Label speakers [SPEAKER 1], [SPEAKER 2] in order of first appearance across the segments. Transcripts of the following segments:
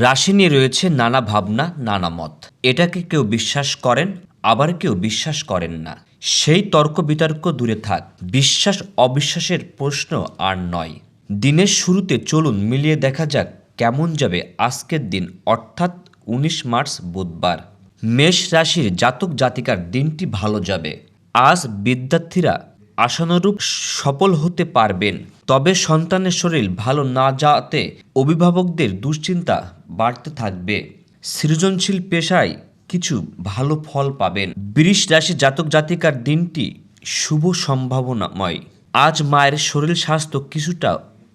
[SPEAKER 1] রাশি নিয়ে রয়েছে নানা ভাবনা, নানা মত। এটাকে কেউ বিশ্বাস করেন, আবার কেউ বিশ্বাস করেন না। সেই তর্ক বিতর্ক দূরে থাক, বিশ্বাস অবিশ্বাসের প্রশ্ন আর নয়। দিনের শুরুতে চলুন মিলিয়ে দেখা যাক কেমন যাবে আজকের দিন, অর্থাৎ উনিশ মার্চ বুধবার। মেষ রাশির জাতক জাতিকার দিনটি ভালো যাবে। আজ বিদ্যার্থীরা আশানুরূপ সফল হতে পারবেন। তবে সন্তানের শরীর ভালো না যাতে অভিভাবকদের দুশ্চিন্তা বাড়তে থাকবে। সৃজনশীল পেশায় কিছু ভালো ফল পাবেন। বৃষ রাশি জাতক জাতিকার দিনটি শুভ সম্ভাবনাময়। আজ মায়ের শরীর স্বাস্থ্য কিছুটা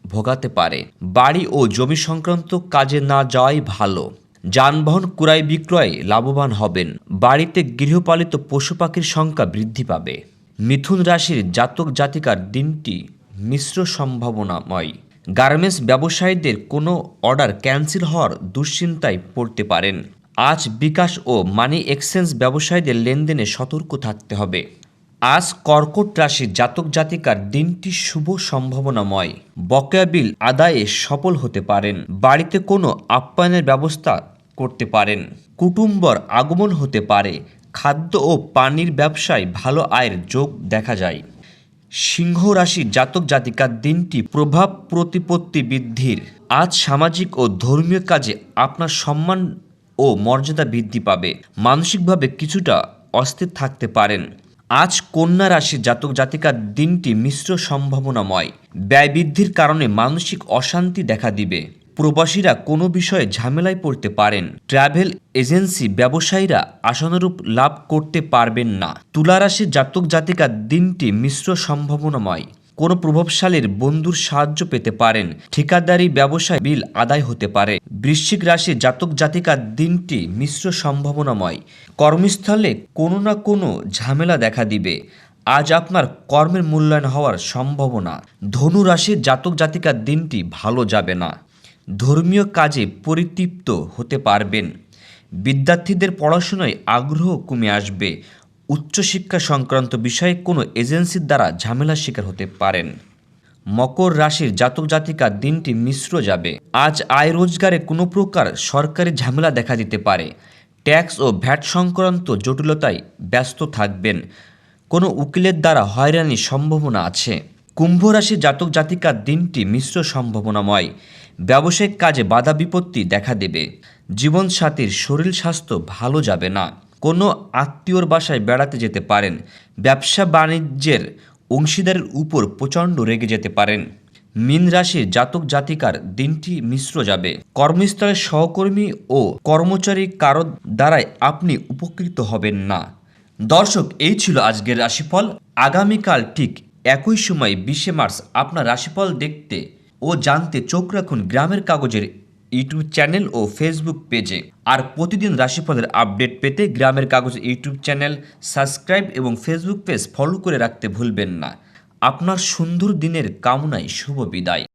[SPEAKER 1] ভোগাতে পারে। বাড়ি ও জমি সংক্রান্ত কাজে না যাওয়াই ভালো। যানবাহন ক্রয় বিক্রয়ে লাভবান হবেন। বাড়িতে গৃহপালিত পশু পাখির সংখ্যা বৃদ্ধি পাবে। মিথুন রাশির জাতক জাতিকার দিনটি মিশ্র সম্ভাবনাময়। গার্মেন্টস ব্যবসায়ীদের কোনো অর্ডার ক্যান্সেল হওয়ার দুশ্চিন্তায় পড়তে পারেন। আজ বিকাশ ও মানি এক্সচেঞ্জ ব্যবসায়ীদের লেনদেনে সতর্ক থাকতে হবে। আজ কর্কট রাশির জাতক জাতিকার দিনটি শুভ সম্ভাবনাময়। বকেয়া বিল আদায়ে সফল হতে পারেন। বাড়িতে কোনো আপ্যায়নের ব্যবস্থা করতে পারেন। কুটুম্বর আগমন হতে পারে। খাদ্য ও পানির ব্যবসায় ভালো আয়ের যোগ দেখা যায়। সিংহ রাশির জাতক জাতিকার দিনটি প্রভাব প্রতিপত্তি বৃদ্ধির। আজ সামাজিক ও ধর্মীয় কাজে আপনার সম্মান ও মর্যাদা বৃদ্ধি পাবে। মানসিকভাবে কিছুটা অস্থির থাকতে পারেন। আজ কন্যা রাশির জাতক জাতিকার দিনটি মিশ্র সম্ভাবনাময়। ব্যয় বৃদ্ধির কারণে মানসিক অশান্তি দেখা দিবে। প্রবাসীরা কোনো বিষয়ে ঝামেলায় পড়তে পারেন। ট্রাভেল এজেন্সি ব্যবসায়ীরা আশানুরূপ লাভ করতে পারবেন না। তুলা রাশির জাতক জাতিকার দিনটি মিশ্র সম্ভাবনাময়। কোনো প্রভাবশালীর বন্ধুর সাহায্য পেতে পারেন। ঠিকাদারি ব্যবসায় বিল আদায় হতে পারে। বৃশ্চিক রাশির জাতক জাতিকার দিনটি মিশ্র সম্ভাবনাময়। কর্মস্থলে কোনো না কোনো ঝামেলা দেখা দিবে। আজ আপনার কর্মের মূল্যায়ন হওয়ার সম্ভাবনা। ধনু রাশির জাতক জাতিকার দিনটি ভালো যাবে না। ধর্মীয় কাজে পরিতৃপ্ত হতে পারবেন। বিদ্যার্থীদের পড়াশোনায় আগ্রহ কমে আসবে। উচ্চশিক্ষা সংক্রান্ত বিষয়ে কোনো এজেন্সির দ্বারা ঝামেলার শিকার হতে পারেন। মকর রাশির জাতক জাতিকা দিনটি মিশ্র যাবে। আজ আয় রোজগারে কোনো প্রকার সরকারি ঝামেলা দেখা দিতে পারে। ট্যাক্স ও ভ্যাট সংক্রান্ত জটিলতায় ব্যস্ত থাকবেন। কোনো উকিলের দ্বারা হয়রানির সম্ভাবনা আছে। কুম্ভ রাশির জাতক জাতিকার দিনটি মিশ্র সম্ভাবনাময়। ব্যবসায়িক কাজে বাধা বিপত্তি দেখা দেবে। জীবনসাথীর শরীর স্বাস্থ্য ভালো যাবে না। কোনো আত্মীয়র বাসায় বেড়াতে যেতে পারেন। ব্যবসা বাণিজ্যের অংশীদারের উপর প্রচণ্ড রেগে যেতে পারেন। মীন রাশির জাতক জাতিকার দিনটি মিশ্র যাবে। কর্মস্থলের সহকর্মী ও কর্মচারী কারও দ্বারাই আপনি উপকৃত হবেন না। দর্শক, এই ছিল আজকের রাশিফল। আগামীকাল ঠিক একই সময় বিশে মার্চ আপনার রাশিফল দেখতে ও জানতে চোখ রাখুন গ্রামের কাগজের ইউটিউব চ্যানেল ও ফেসবুক পেজে। আর প্রতিদিন রাশিফলের আপডেট পেতে গ্রামের কাগজ ইউটিউব চ্যানেল, সাবস্ক্রাইব এবং ফেসবুক পেজ ফলো করে রাখতে ভুলবেন না। আপনার সুন্দর দিনের কামনায় শুভ বিদায়।